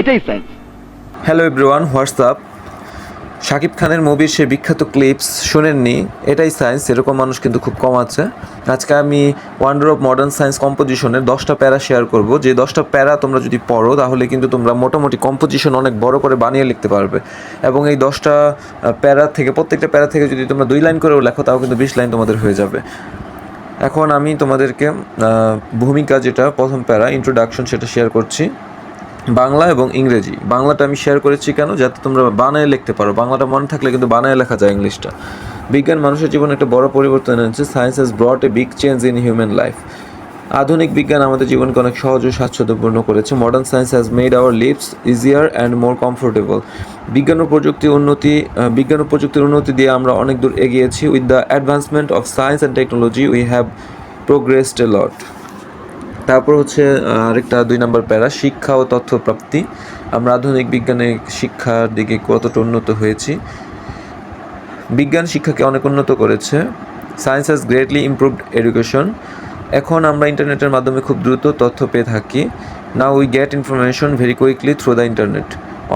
এটাই science hello everyone what's up Shakib খানের মুভির সে বিখ্যাত ক্লিপস শুনেননি, এটাই সায়েন্স এরকম মানুষ কিন্তু খুব কম আছে। আজকে আমি ওয়ান্ডার অফ মডার্ন সায়েন্স কম্পোজিশনের দশটা প্যারা শেয়ার করব। যে দশটা প্যারা তোমরা যদি পড়ো, তাহলে কিন্তু তোমরা মোটামুটি কম্পোজিশন অনেক বড় করে বানিয়ে লিখতে পারবে। এবং এই দশটা প্যারা থেকে, প্রত্যেকটা প্যারা থেকে যদি তোমরা দুই লাইন করেও লেখো, তাও কিন্তু বিশ লাইন তোমাদের হয়ে যাবে। এখন আমি তোমাদেরকে ভূমিকা যেটা, প্রথম প্যারা ইন্ট্রোডাকশন সেটা শেয়ার করছি। বাংলা এবং ইংরেজি। বাংলাটা আমি শেয়ার করেছি কেন? যাতে তোমরা বানায় লিখতে পারো। বাংলাটা মনে থাকলে কিন্তু বানায় লেখা যায় ইংলিশটা। বিজ্ঞান মানুষের জীবনে একটা বড় পরিবর্তন এনেছে। Science has brought a big change in human life আধুনিক বিজ্ঞান আমাদের জীবনকে অনেক সহজ ও স্বাচ্ছন্দ্যপূর্ণ করেছে। Modern science has made our lives easier and more comfortable বিজ্ঞান ও প্রযুক্তি উন্নতি বিজ্ঞান ও প্রযুক্তির উন্নতি দিয়ে আমরা অনেক দূর এগিয়েছি। With the advancement of science and technology we have progressed a lot তারপর হচ্ছে আরেকটা দুই নম্বর প্যারা, শিক্ষা ও তথ্য প্রাপ্তি আমরা আধুনিক বিজ্ঞানে শিক্ষার দিকে কতটা উন্নত হয়েছি? বিজ্ঞান শিক্ষাকে অনেক উন্নত করেছে। Science has greatly improved education এখন আমরা ইন্টারনেটের মাধ্যমে খুব দ্রুত তথ্য পেয়ে থাকি। না we get information very quickly through the internet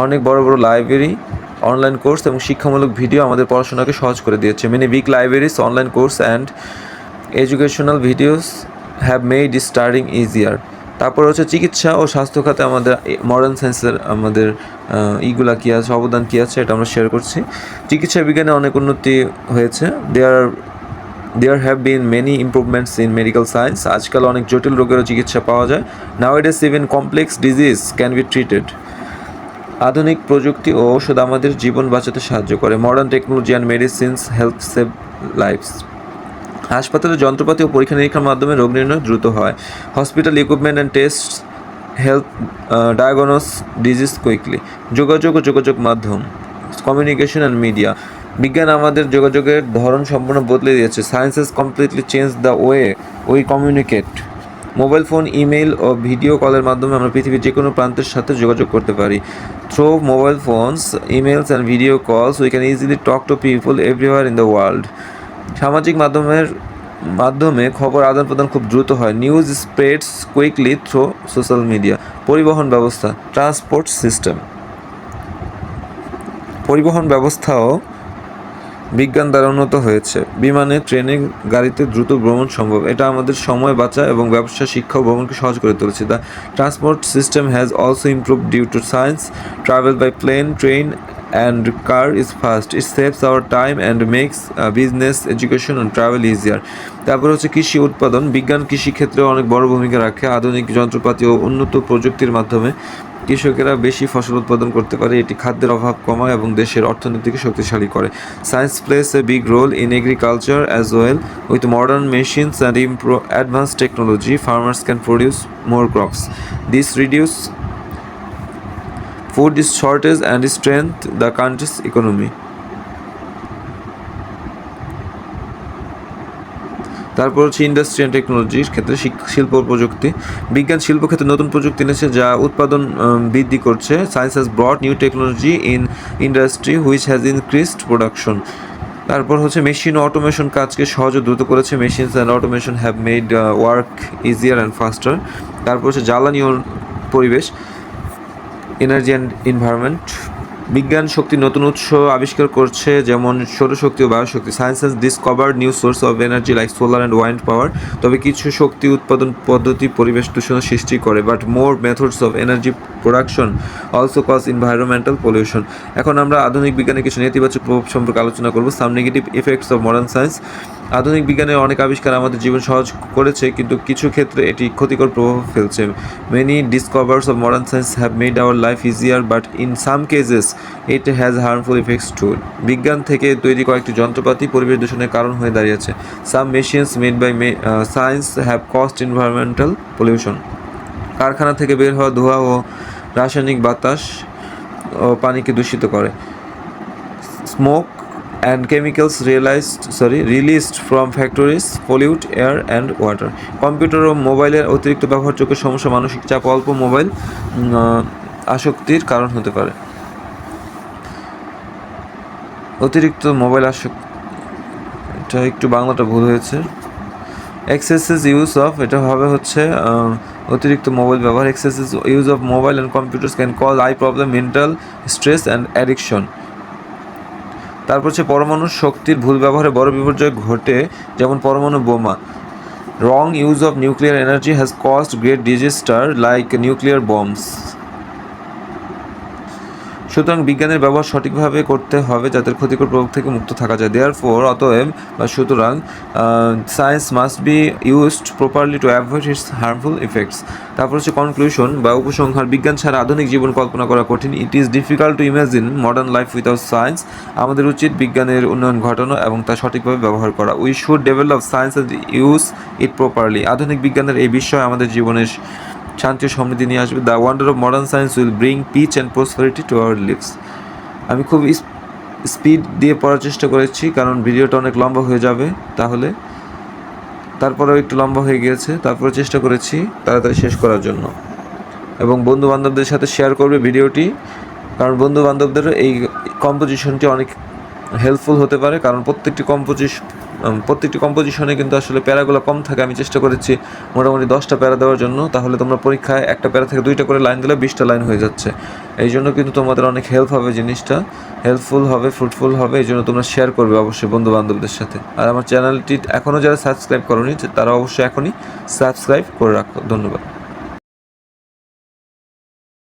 অনেক বড় বড় লাইব্রেরি অনলাইন কোর্স এবং শিক্ষামূলক ভিডিও আমাদের পড়াশোনাকে সহজ করে দিয়েছে। Many big libraries online course and educational videos have made starting easier তারপর হচ্ছে চিকিৎসা ও স্বাস্থ্য খাতে আমাদের মডার্ন সায়েন্সের আমাদের ইগুলা কী আছে, অবদান কী আছে, এটা আমরা শেয়ার করছি। চিকিৎসা বিজ্ঞানে অনেক উন্নতি হয়েছে। There there have been many improvements in medical science আজকাল অনেক জটিল রোগেরও চিকিৎসা পাওয়া যায়। Now it is even complex disease can be treated আধুনিক প্রযুক্তি ও ঔষধ আমাদের জীবন বাঁচাতে সাহায্য করে। Modern technology and medicines help save lives হাসপাতালে যন্ত্রপাতি ও পরীক্ষা নিরীক্ষার মাধ্যমে রোগ নির্ণয় দ্রুত হয়। Hospital equipment and test health diagnose disease quickly যোগাযোগ ও যোগাযোগ মাধ্যম কমিউনিকেশন অ্যান্ড মিডিয়া বিজ্ঞান আমাদের যোগাযোগের ধরন সম্পূর্ণ বদলে দিয়েছে। Science completely change the way we communicate mobile phone email O video কলের মাধ্যমে আমরা পৃথিবীর যে কোনো প্রান্তের সাথে যোগাযোগ করতে পারি। Through mobile phones emails and video calls we can easily talk to people everywhere in the world সামাজিক মাধ্যমের মাধ্যমে খবর আদান প্রদান খুব দ্রুত হয়। News spreads quickly through social media পরিবহন ব্যবস্থা ট্রান্সপোর্ট সিস্টেম পরিবহন ব্যবস্থাও বিজ্ঞান দ্বারা উন্নত হয়েছে। বিমানে, ট্রেনে, গাড়িতে দ্রুত ভ্রমণ সম্ভব। এটা আমাদের সময় বাঁচা এবং ব্যবসা, শিক্ষা ভ্রমণকে সহজ করে তুলেছে। The transport system has also improve due to science travel by plane train and car is fast it saves our time and makes business education and travel easier তারপর হচ্ছে কৃষি উৎপাদন। বিজ্ঞান কৃষি ক্ষেত্রে অনেক বড় ভূমিকা রাখে আধুনিক যন্ত্রপাতি ও উন্নত প্রযুক্তির মাধ্যমে। কৃষকেরা বেশি ফসল উৎপাদন করতে পারে। এটি খাদ্যের অভাব কমায় এবং দেশের অর্থনীতিকে শক্তিশালী করে। Science plays a big role in agriculture as well with modern machines and improve advance technology farmers can produce more crops this reduce food shortage and strength the country's economy. তারপর হচ্ছে ইন্ডাস্ট্রি অ্যান্ড টেকনোলজির ক্ষেত্রে শিল্প প্রযুক্তি। বিজ্ঞান, শিল্প ক্ষেত্রে নতুন প্রযুক্তি এনেছে যা উৎপাদন বৃদ্ধি করছে। Science has brought new technology in industry which has increased production তারপর হচ্ছে মেশিন অটোমেশন কাজকে সহজ দ্রুত করেছে। Machines and automation have made work easier and faster তারপর হচ্ছে জ্বালানি পরিবেশ। এনার্জি অ্যান্ড এনভায়রনমেন্ট বিজ্ঞান শক্তির নতুন উৎস আবিষ্কার করছে, যেমন সৌরশক্তি ও বায়ুশক্তি। Science has discover new source of energy like solar and wind power তবে কিছু শক্তি উৎপাদন পদ্ধতি পরিবেশ দূষণ সৃষ্টি করে but more methods of energy production also cause environmental pollution এখন আমরা আধুনিক বিজ্ঞানের কিছু নেতিবাচক প্রভাব সম্পর্কে আলোচনা করব। Some negative effects of modern science আধুনিক বিজ্ঞানের অনেক আবিষ্কার আমাদের জীবন সহজ করেছে, কিন্তু কিছু ক্ষেত্রে এটি ক্ষতিকর প্রভাব ফেলছে। Many discovers of modern science have made our life easier but in some cases it has harmful effects to বিজ্ঞান থেকে তৈরি কয়েকটি যন্ত্রপাতি পরিবেশ দূষণের কারণ হয়ে দাঁড়িয়েছে। Some machines made by science have caused environmental pollution কারখানা থেকে বের হওয়া ধোঁয়া ও রাসায়নিক বাতাস ও পানিকে দূষিত করে। Smoke and chemicals realized, sorry, released from factories pollute air and water. Computer ও মোবাইলের অতিরিক্ত ব্যবহারযোগ্য সমস্যা, মানসিক চাপ, অল্প মোবাইল আসক্তির কারণ হতে পারে। অতিরিক্ত মোবাইল আসক্তি, এটা একটু বাংলাটা ভুল হয়েছে। এক্সেসেস ইউজ অফ এটা হবে হচ্ছে অতিরিক্ত মোবাইল ব্যবহার excessive use of mobile and computers can cause eye problem mental stress and addiction তারপর হচ্ছে পরমাণু শক্তির ভুল ব্যবহারে বড় বিপর্যয় ঘটে, যেমন পরমাণু বোমা। Wrong use of nuclear energy has caused great disaster like nuclear bombs সুতরাং বিজ্ঞানের ব্যবহার সঠিকভাবে করতে হবে যাতে ক্ষতিকর প্রভাব থেকে মুক্ত থাকা যায়। দেয়ার ফোর অতএব, বা সুতরাং science must be used properly to avoid its harmful effects তারপর হচ্ছে কনক্লুশন বা উপসংহার, বিজ্ঞান ছাড়া আধুনিক জীবন কল্পনা করা কঠিন। It is difficult to imagine modern life without science আমাদের উচিত বিজ্ঞানের উন্নয়ন ঘটানো এবং তা সঠিকভাবে ব্যবহার করা। We should develop science use it properly আধুনিক বিজ্ঞানের এই বিষয় আমাদের জীবনের শান্তি ও সমৃদ্ধি নিয়ে আসবে। The wonder of modern science will bring peace and prosperity to our lives আমি খুব স্পিড দিয়ে পড়ার চেষ্টা করেছি, কারণ ভিডিওটা অনেক লম্বা হয়ে যাবে, তাহলে তারপরেও একটু লম্বা হয়ে গিয়েছে, তারপরে চেষ্টা করেছি তাড়াতাড়ি শেষ করার জন্য। এবং বন্ধু বান্ধবদের সাথে শেয়ার করবে ভিডিওটি, কারণ বন্ধু বান্ধবদের এই কম্পোজিশনটি অনেক হেল্পফুল হতে পারে, কারণ প্রত্যেকটি কম্পোজিশন প্রত্যেকটি কম্পোজিশনে কিন্তু আসলে প্যারাগুলো কম থাকে। আমি চেষ্টা করেছি মোটামুটি দশটা প্যারা দেওয়ার জন্য। তাহলে তোমরা পরীক্ষায় একটা প্যারা থেকে দুইটা করে লাইন দিলে বিশটা লাইন হয়ে যাচ্ছে। এই জন্য কিন্তু তোমাদের অনেক হেল্প হবে জিনিসটা। হেল্পফুল হবে ফ্রুটফুল হবে, এই জন্য তোমরা শেয়ার করবে অবশ্যই বন্ধু বান্ধবদের সাথে। আর আমার চ্যানেলটি এখনও যারা সাবস্ক্রাইব করনি, তারা অবশ্যই এখনই সাবস্ক্রাইব করে রাখো। ধন্যবাদ।